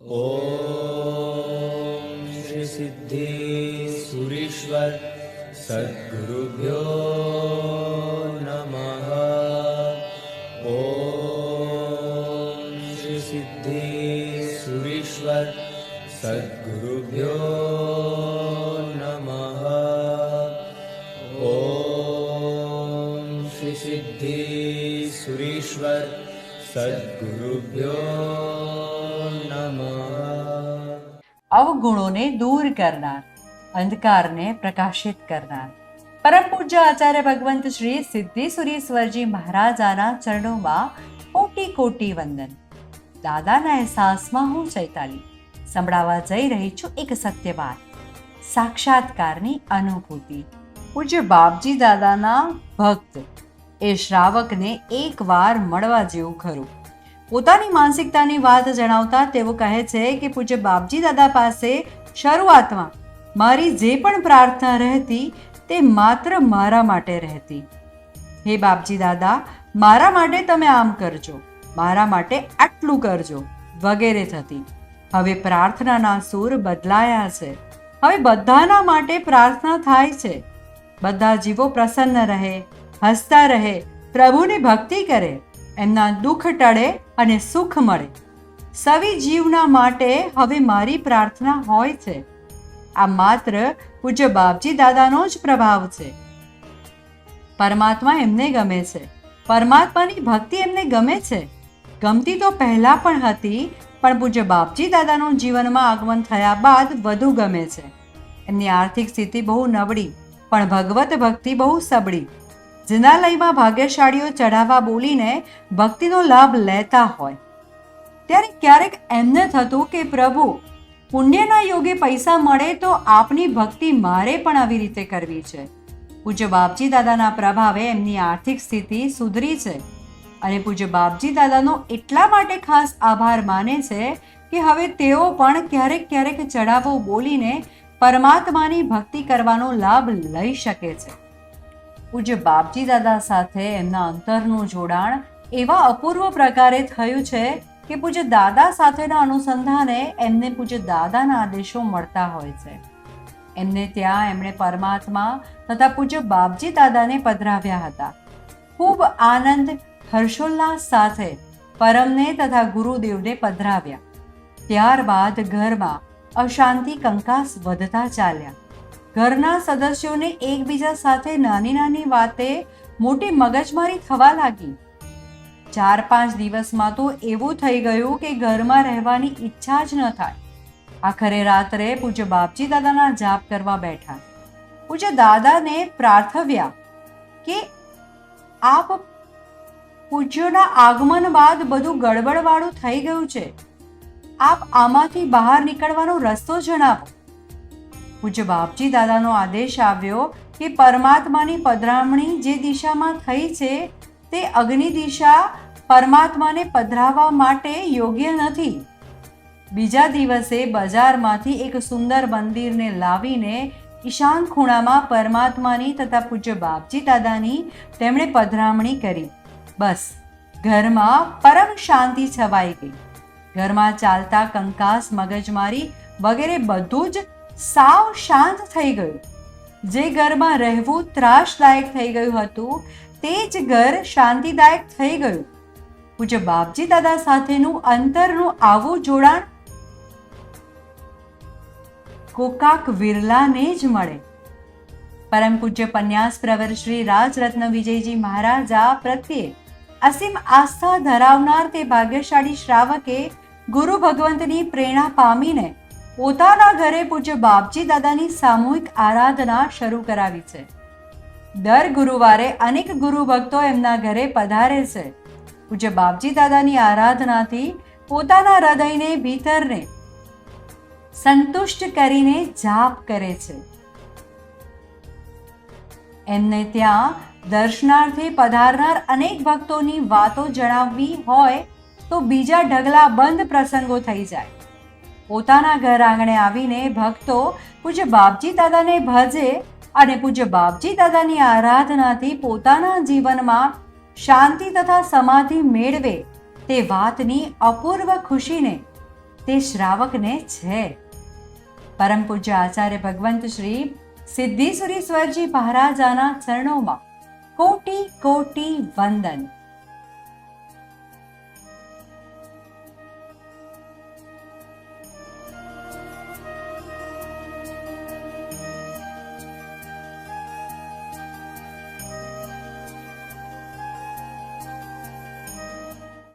ॐ श्रीसिद्धेश्वरिश्वर सद्गुरुभ्यो नमः। ॐ श्रीसिद्धे सुरिश्वर सद्गुरुभ्यो नमः। ॐ श्रीसिद्धेसुरिश्वर सद्गुरुभ्यो અવગુણોને દૂર કરનાર, અંધકારને પ્રકાશિત કરનાર. પરમ પૂજ્ય આચાર્ય ભગવંત શ્રી સિદ્ધિ મહારાજાના ચરણોમાં કોટી કોટી વંદન. દાદાના અહેસાસમાં હું ચૈતાલી. સંભળાવા જઈ રહી છું એક સત્ય વાત. સાક્ષાત્કારની અનુભૂતિ. પૂજ્ય બાપજી દાદાના ભક્ત. એ શ્રાવકને એકવાર મળવા જેવું ખરું. પોતાની માનસિકતાની વાત જણાવતા તેઓ કહે છે કે પૂજ્ય બાપજી દાદા પાસે શરૂઆતમાં મારી જે પણ પ્રાર્થના રહેતી તે માત્ર મારા માટે રહેતી. હે બાપજી દાદા, મારા માટે તમે આમ કરજો, મારા માટે આટલું કરજો, વગેરે થતી. હવે પ્રાર્થનાના સૂર બદલાયા છે. હવે બધાના માટે પ્રાર્થના થાય છે. બધા જીવો પ્રસન્ન રહે, હસતા રહે, પ્રભુની ભક્તિ કરે. એમના દુઃખ ટળે અને સુખ મળે. સવી જીવના માટે હવે મારી પ્રાર્થના હોય છે. આ માત્ર પૂજ્ય બાપજી દાદાનો જ પ્રભાવ છે. પરમાત્મા એમને ગમે છે. પરમાત્માની ભક્તિ એમને ગમે છે. ગમતી તો પહેલા પણ હતી, પણ પૂજ્ય બાપજી દાદાનું જીવનમાં આગમન થયા બાદ વધુ ગમે છે. એમની આર્થિક સ્થિતિ બહુ નબળી, પણ ભગવત ભક્તિ બહુ સબળી. જિનાલયમાં ભાગ્યશાળીઓ ચઢાવા બોલીને ભક્તિનો લાભ લેતા હોય. ત્યારે ક્યારેક એમને થતું કે, પ્રભુ, પુણ્યના યોગે પૈસા મળે તો આપની ભક્તિ મારે પણ આવી રીતે કરવી છે. પૂજ્ય બાપજી દાદાના પ્રભાવે એમની આર્થિક સ્થિતિ સુધરી છે અને પૂજ્ય બાપજી દાદાનો એટલા માટે ખાસ આભાર માને છે કે હવે તેઓ પણ ક્યારેક ક્યારેક ચઢાવો બોલીને પરમાત્માની ભક્તિ કરવાનો લાભ લઈ શકે છે. પૂજ્ય બાપજી દાદા સાથે એમના અંતરનું જોડાણ એવા અપૂર્વ પ્રકારે થયું છે કે પૂજ્ય દાદા સાથેના અનુસંધાને એમને પૂજ્ય દાદાના આદેશો મળતા હોય છે. એમને ત્યાં એમણે પરમાત્મા તથા પૂજ્ય બાપજી દાદાને પધરાવ્યા હતા. ખૂબ આનંદ હર્ષોલ્લાસ સાથે પરમને તથા ગુરુદેવને પધરાવ્યા. ત્યારબાદ ઘરમાં અશાંતિ કંકાસ વધતા ચાલ્યા. ઘરના સદસ્યોને એકબીજા સાથે નાની નાની વાતે મોટી મગજમારી થવા લાગી. ચાર પાંચ દિવસમાં તો એવું થઈ ગયું કે ઘરમાં રહેવાની ઈચ્છા જ ન થાય. આખરે રાત્રે પૂજ્ય બાપજી દાદાના જાપ કરવા બેઠા. પૂજ્ય દાદાને પ્રાર્થવ્યા કે આપ પૂજ્યોના આગમન બાદ બધું ગડબડવાળું થઈ ગયું છે. આપ આમાંથી બહાર નીકળવાનો રસ્તો જણાવો. પૂજ્ય બાપજી દાદાનો આદેશ આવ્યો કે પરમાત્માની પધરામણી જે દિશામાં થઈ છે, તે અગ્નિ દિશા પરમાત્માને પધરાવવા માટે યોગ્ય નથી. બીજા દિવસે બજારમાંથી એક સુંદર મંદિરને લાવીને ઈશાન ખૂણામાં પરમાત્માની તથા પૂજ્ય બાપજી દાદાની તેમણે પધરામણી કરી. બસ, ઘરમાં પરમ શાંતિ છવાઈ ગઈ. ઘરમાં ચાલતા કંકાસ, મગજમારી વગેરે બધું જ સાવ શાંત થઈ ગયું. જે ઘરમાં રહેવું ત્રાસદાયક થઈ ગયું હતું, તે જ ઘર શાંતિદાયક થઈ ગયું. પૂજ્ય બાપજી દાદા સાથેનું અંતરનું આવું જોડાણ કોકાક વિરલાને જ મળે. પરમ પૂજ્ય પન્યાસ પ્રવર શ્રી રાજરત્ન વિજયજી મહારાજા પ્રત્યે અસીમ આસ્થા ધરાવનાર તે ભાગ્યશાળી શ્રાવકે ગુરુ ભગવંતની પ્રેરણા પામીને પોતાના ઘરે પૂજ્ય બાપજી દાદાની સામૂહિક આરાધના શરૂ કરાવી છે. દર ગુરુવારે અનેક ગુરુ ભક્તો એમના ઘરે પધારે છે. પૂજ્ય બાપજી દાદાની આરાધનાથી પોતાના હૃદયને ભીતરને સંતુષ્ટ કરીને જાપ કરે છે. એમને ત્યાં દર્શનાર્થે પધારનાર અનેક ભક્તોની વાતો જણાવવી હોય તો બીજા ઢગલા બંધ પ્રસંગો થઈ જાય. પોતાના ઘર આંગણે આવીને ભક્તો પૂજ્ય બાપજી દાદાને ભજે અને પૂજ્ય બાપજી દાદાની આરાધનાથી પોતાના જીવનમાં શાંતિ તથા સમાધિ મેળવે તે વાતની અપૂર્વ ખુશીને તે શ્રાવકને છે. પરમ પૂજ્ય આચાર્ય ભગવંત શ્રી સિદ્ધિસુરી સ્વરજી મહારાજાના ચરણોમાં કોટી કોટી વંદન.